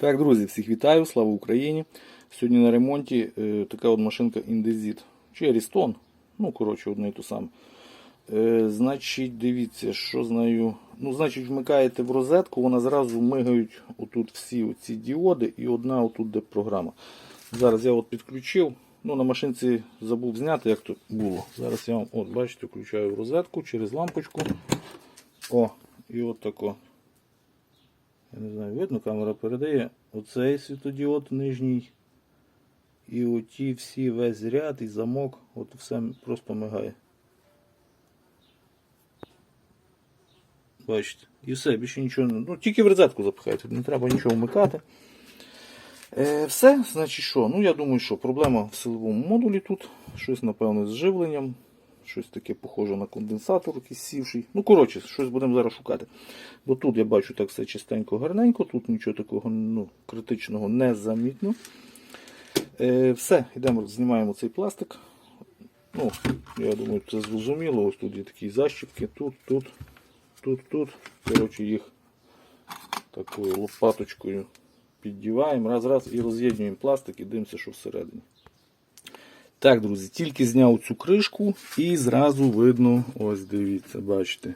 Так, друзі, всіх вітаю, слава Україні. Сьогодні на ремонті е, така от машинка Indesit. Чи Ariston. Ну, коротше, одне і то саме. Е, значить, дивіться, що з нею. Ну, значить, вмикаєте в розетку, вона зразу мигають отут всі оці діоди і одна отут де програма. Зараз я от підключив. Ну, на машинці забув зняти, як тут було. Зараз я вам, от, бачите, включаю в розетку через лампочку. О, і от тако. Я не знаю, видно, камера передає. Оцей світодіод нижній. І оті всі весь ряд і замок, от все просто мигає. Бачите. І все, більше нічого. Ну, тільки в розетку запихайте, не треба нічого вмикати. Е, все, значить що? Ну, я думаю, що проблема в силовому модулі тут. Щось, напевно, з живленням. Щось таке похоже на конденсатор, якийсь сівший. Ну, коротше, щось будемо зараз шукати. Бо тут я бачу так все чистенько, гарненько, тут нічого такого ну, критичного не замітно. Е, все, йдемо, знімаємо цей пластик. Ну, я думаю, це зрозуміло. Ось тут є такі защіпки, тут, тут, тут, тут. Коротше, їх такою лопаточкою піддіваємо, раз, раз і роз'єднуємо пластик і дивимося, що всередині. Так, друзі, тільки зняв цю кришку і зразу видно, ось дивіться, бачите.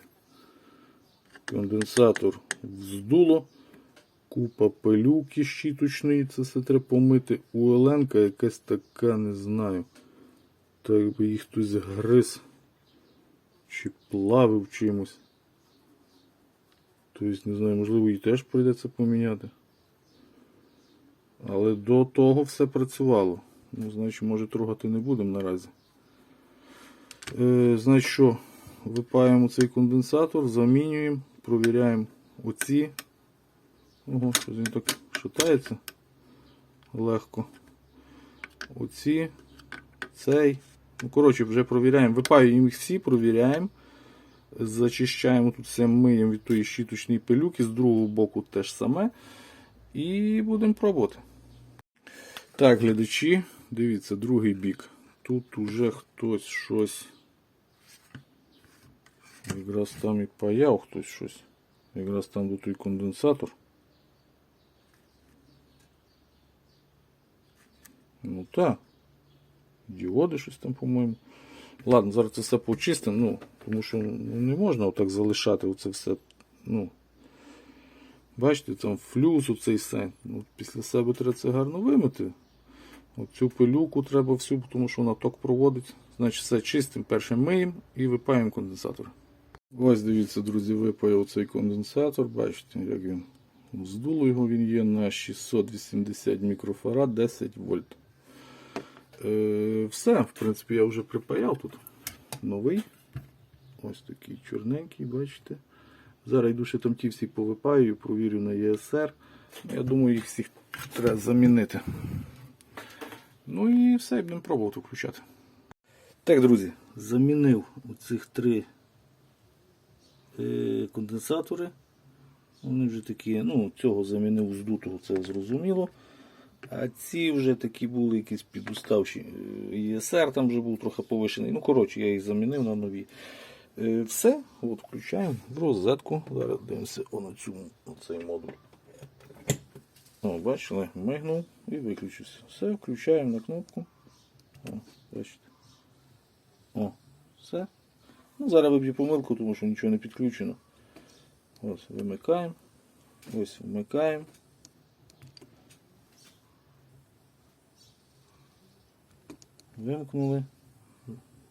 Конденсатор здуло. Купа пилюки щіточної, це все треба помити. У Оленка якась така, не знаю. Так би їх хтось гриз чи плавив чимось. Тобто, не знаю, можливо, її теж прийдеться поміняти. Але до того все працювало. Ну, значить, може трогати не будемо наразі. Е, значить що, випаємо цей конденсатор, замінюємо, провіряємо оці. Ого, щось він так шатається легко. Оці, цей. Ну, коротше, вже провіряємо. Випаюємо їх всі, провіряємо. Зачищаємо тут все миємо від тої щіточної пилюки, з другого боку теж саме. І будемо пробувати. Так, глядачі, дивіться, другий бік. Тут уже хтось щось. Якраз там і паяв хтось щось. Якраз там до той конденсатор. Ну так. Діоди щось там, по-моєму. Ладно, зараз це все почистимо, ну, тому що ну, не можна отак залишати оце все. Ну, бачите, там флюс оцей все. Ну, після себе треба це гарно вимити. Оцю пилюку треба всю, тому що вона ток проводить. Значить, все чистим, перше миємо і випаємо конденсатор. Ось дивіться, друзі, випаяв цей конденсатор. Бачите, як він здуло його, він є на 680 мікрофарад 10 вольт. Е, все, в принципі, я вже припаяв тут новий. Ось такий чорненький, бачите. Зараз йду ще там ті всі повипаю, провірю на ЄСР. Я думаю, їх всіх треба замінити. Ну і все, будемо пробувати включати. Так, друзі, замінив оцих три е, конденсатори. Вони вже такі, ну, цього замінив здутого, це зрозуміло. А ці вже такі були якісь підуставші. Е, ЄСР там вже був трохи повишений. Ну, коротше, я їх замінив на нові. Е, Все, от включаємо в розетку. Зараз дивимося на цю, цей модуль. О, бачили, мигнув і виключився. Все, включаємо на кнопку. О, бачите. О, все. Ну, зараз виб'ю помилку, тому що нічого не підключено. Ось, вимикаємо. Ось вмикаємо. Вимкнули.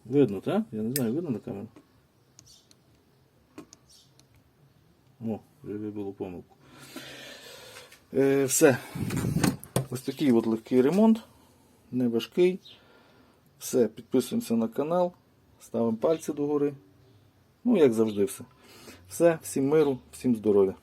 Видно, так? Я не знаю, видно на камеру. О, вже вибило помилку. Е, все. Ось такий от легкий ремонт. Не важкий. Все, підписуємося на канал, ставимо пальці догори. Ну, як завжди, все. Все, всім миру, всім здоров'я.